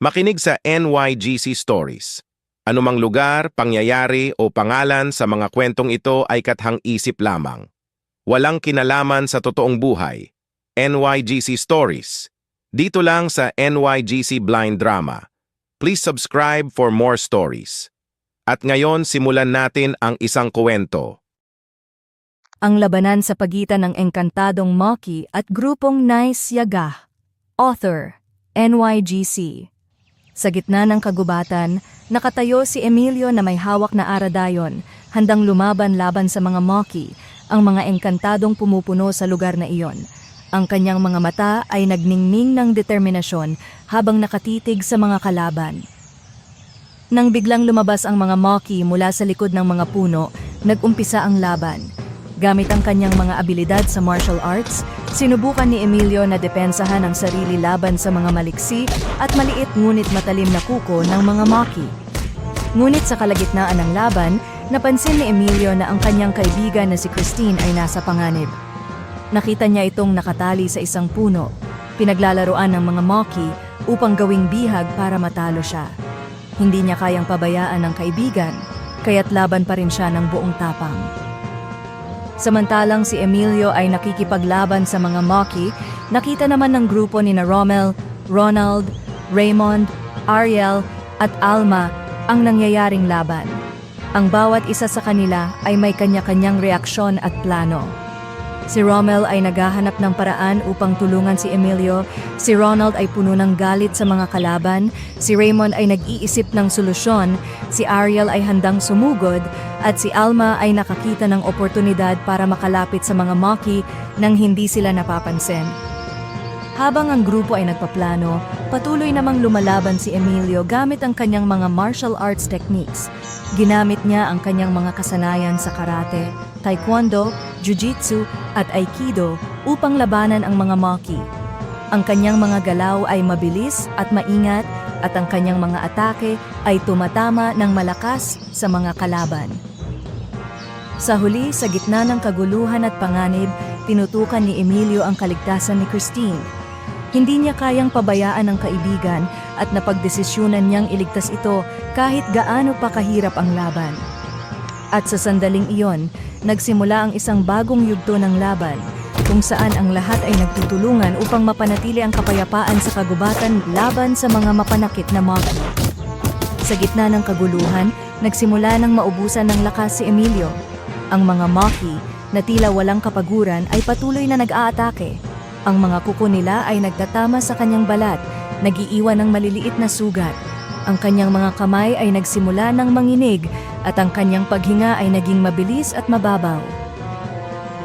Makinig sa NYGC Stories. Anumang lugar, pangyayari o pangalan sa mga kwentong ito ay kathang isip lamang. Walang kinalaman sa totoong buhay. NYGC Stories. Dito lang sa NYGC Blind Drama. Please subscribe for more stories. At ngayon simulan natin ang isang kwento. Ang labanan sa pagitan ng engkantadong Maki at grupong Nice Yaga. Author, NYGC. Sa gitna ng kagubatan, nakatayo si Emilio na may hawak na aradayon, handang lumaban laban sa mga Maki, ang mga engkantadong pumupuno sa lugar na iyon. Ang kanyang mga mata ay nagningning ng determinasyon habang nakatitig sa mga kalaban. Nang biglang lumabas ang mga Maki mula sa likod ng mga puno, nag-umpisa ang laban. Gamit ang kanyang mga abilidad sa martial arts, sinubukan ni Emilio na depensahan ang sarili laban sa mga maliksi at maliit ngunit matalim na kuko ng mga Maki. Ngunit sa kalagitnaan ng laban, napansin ni Emilio na ang kanyang kaibigan na si Christine ay nasa panganib. Nakita niya itong nakatali sa isang puno, pinaglalaroan ng mga Maki upang gawing bihag para matalo siya. Hindi niya kayang pabayaan ng kaibigan, kaya't laban pa rin siya ng buong tapang. Samantalang si Emilio ay nakikipaglaban sa mga Maki, nakita naman ng grupo ni na Rommel, Ronald, Raymond, Ariel at Alma ang nangyayaring laban. Ang bawat isa sa kanila ay may kanya-kanyang reaksyon at plano. Si Rommel ay naghahanap ng paraan upang tulungan si Emilio, si Ronald ay puno ng galit sa mga kalaban, si Raymond ay nag-iisip ng solusyon, si Ariel ay handang sumugod, at si Alma ay nakakita ng oportunidad para makalapit sa mga Maki nang hindi sila napapansin. Habang ang grupo ay nagpaplano, patuloy namang lumalaban si Emilio gamit ang kanyang mga martial arts techniques. Ginamit niya ang kanyang mga kasanayan sa karate, taekwondo, jiu-jitsu at aikido upang labanan ang mga Maki. Ang kanyang mga galaw ay mabilis at maingat at ang kanyang mga atake ay tumatama ng malakas sa mga kalaban. Sa huli, sa gitna ng kaguluhan at panganib, tinutukan ni Emilio ang kaligtasan ni Christine. Hindi niya kayang pabayaan ang kaibigan at napagdesisyonan niyang iligtas ito kahit gaano pa kahirap ang laban. At sa sandaling iyon, nagsimula ang isang bagong yugto ng laban kung saan ang lahat ay nagtutulungan upang mapanatili ang kapayapaan sa kagubatan laban sa mga mapanakit na Maki. Sa gitna ng kaguluhan, nagsimula ng maubusan ng lakas si Emilio. Ang mga Maki na tila walang kapaguran ay patuloy na nag-aatake. Ang mga kuko nila ay nagtatama sa kanyang balat, nagiiwan ng maliliit na sugat. Ang kanyang mga kamay ay nagsimula ng manginig at ang kanyang paghinga ay naging mabilis at mababaw.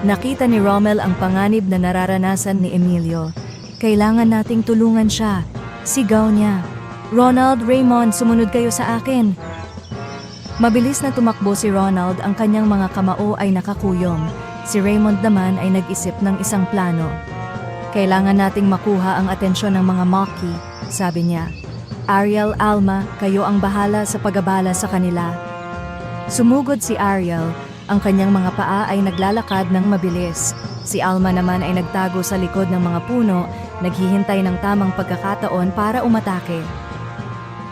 Nakita ni Rommel ang panganib na nararanasan ni Emilio. Kailangan nating tulungan siya. Sigaw niya. Ronald, Raymond, sumunod kayo sa akin. Mabilis na tumakbo si Ronald, ang kanyang mga kamao ay nakakuyom. Si Raymond naman ay nag-isip ng isang plano. Kailangan nating makuha ang atensyon ng mga Maki, sabi niya. Ariel, Alma, kayo ang bahala sa pagabala sa kanila. Sumugod si Ariel, ang kanyang mga paa ay naglalakad ng mabilis. Si Alma naman ay nagtago sa likod ng mga puno, naghihintay ng tamang pagkakataon para umatake.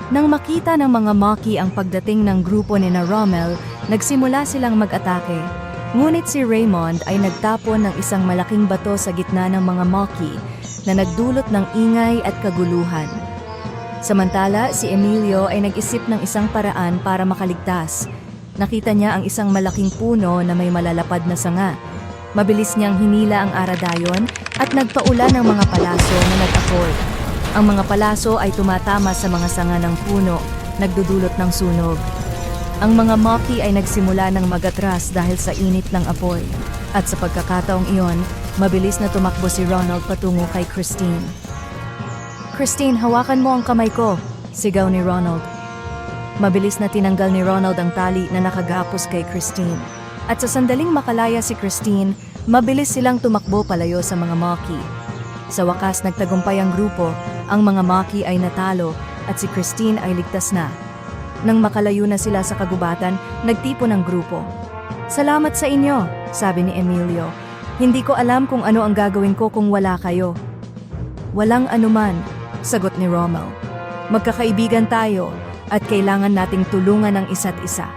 Nang makita ng mga Maki ang pagdating ng grupo ni na Rommel, nagsimula silang mag-atake. Ngunit si Raymond ay nagtapon ng isang malaking bato sa gitna ng mga Maki na nagdulot ng ingay at kaguluhan. Samantala, si Emilio ay nag-isip ng isang paraan para makaligtas. Nakita niya ang isang malaking puno na may malalapad na sanga. Mabilis niyang hinila ang aradayon at nagpaula ng mga palaso na nag-apoy. Ang mga palaso ay tumatama sa mga sanga ng puno, nagdudulot ng sunog. Ang mga Maki ay nagsimula ng magatras dahil sa init ng apoy. At sa pagkakataong iyon, mabilis na tumakbo si Ronald patungo kay Christine. Christine, hawakan mo ang kamay ko, sigaw ni Ronald. Mabilis na tinanggal ni Ronald ang tali na nakagapos kay Christine. At sa sandaling makalaya si Christine, mabilis silang tumakbo palayo sa mga Maki. Sa wakas nagtagumpay ang grupo, ang mga Maki ay natalo at si Christine ay ligtas na. Nang makalayo na sila sa kagubatan, nagtipon ang grupo. Salamat sa inyo, sabi ni Emilio. Hindi ko alam kung ano ang gagawin ko kung wala kayo. Walang anuman, sagot ni Rommel. Magkakaibigan tayo at kailangan nating tulungan ang isa't isa.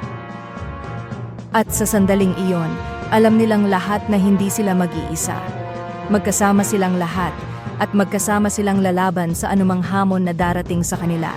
At sa sandaling iyon, alam nilang lahat na hindi sila mag-iisa. Magkasama silang lahat at magkasama silang lalaban sa anumang hamon na darating sa kanila.